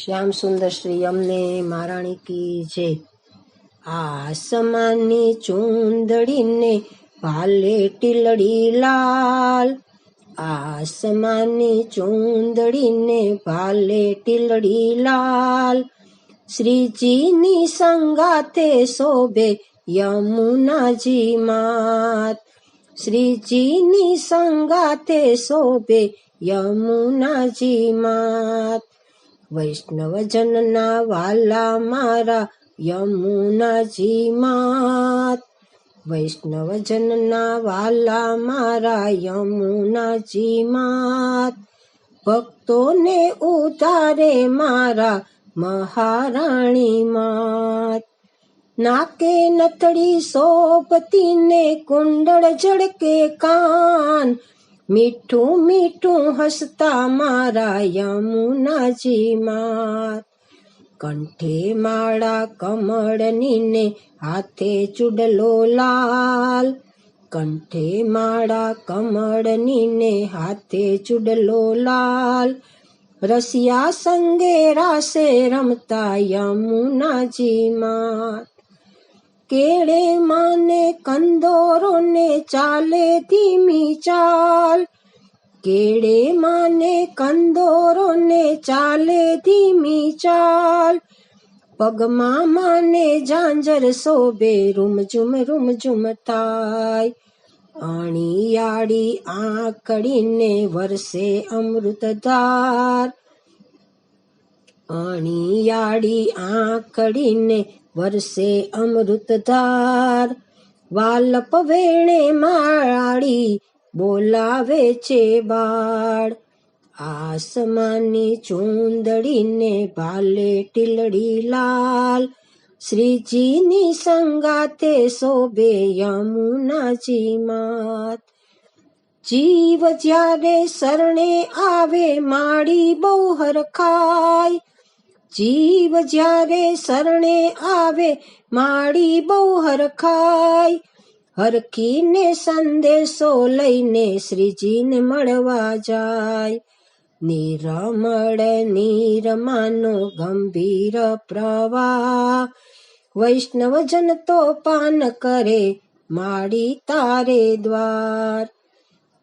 શ્યામ સુંદર શ્રી, અમને મહારાણી કી જય. આસમાનની ચૂંદડીને ભાલે ટીલડી લાલ. આસમાનની ચૂંદડીને ભાલે ટીલડી લાલ. શ્રીજીની સંગાતે શોભે યમુનાજી માત. શ્રીજીની સંગાતે શોભે યમુનાજી માત. વૈષ્ણવજનના વાલા મારા યમુનાજી માત વૈષ્ણવજનના વાલા મારા યમુનાજી માત ભક્તોને ઉતારે મારા મહારાણી માત નાકે નથડી સોપતીને કુંડળ ઝડકે કાન. મીઠું મીઠું હસતા મારા યમુનાજી માત કંઠે માળા કમળની ને હાથે ચુડલો લાલ. કંઠે માળા કમળની ને હાથે ચુડલો લાલ. રસિયા સંગે રાસે રમતા યમુનાજી માત કેળે માને કંદોરો ને ચાલે ધીમી ચાલ. કેળે માને કંદોરો ને ચાલે ધીમી ચાલ. પગમાં માને ઝાંઝર શોભે રૂમઝુમ રૂમઝુમ થાય. અણિયાળી આકડીને વરસે અમૃતધાર. અણિયાળી આંકડીને વરસે અમૃતધાર. વાલપ વેણે માળી બોલાવે છે બાળ. આસમાની ચૂંદડીને ભાલે ટીલડી લાલ. શ્રીજીની સંગાતે શોભે યમુનાજી માત. જીવ જ્યારે શરણે આવે માળી બહુ હરખાય જીવ જ્યારે શરણે આવે માડી બહુ હરખાય. હરખીને સંદેશો લઈને શ્રીજીને મળવા જાય. નિરમળ નિરમાનો ગંભીર પ્રવાહ. વૈષ્ણવજન તો પાન કરે માડી તારે દ્વાર.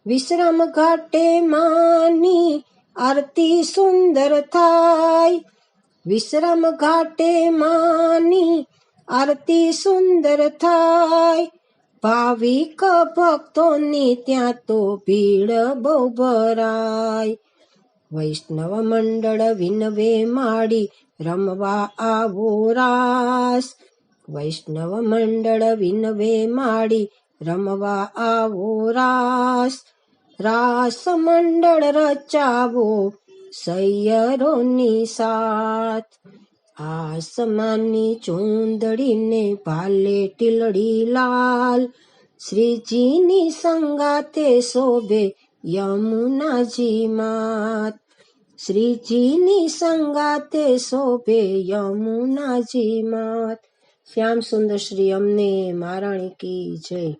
વિશ્રામ ઘાટે માની આરતી સુંદર થાય. વિશ્રામ ઘાટે માની આરતી સુંદર થાય. ભાવિક ભક્તોની ત્યાં તો ભીડ બહુ ભરાય. વૈષ્ણવ મંડળ વિનવે માડી રમવા આવો રાસ. વૈષ્ણવ મંડળ વિનવે માડી રમવા આવો રાસ. રાસ મંડળ રચાવો સૈયરોની સાથ. આસમાનની ચૂંદડીને ભાલે ટીલડી લાલ. શ્રીજીની સંગાતે શોભે યમુનાજી માત. શ્રીજીની સંગાતે શોભે યમુનાજી માત. શ્યામ સુંદર શ્રી અમને મહારાણી કી જય.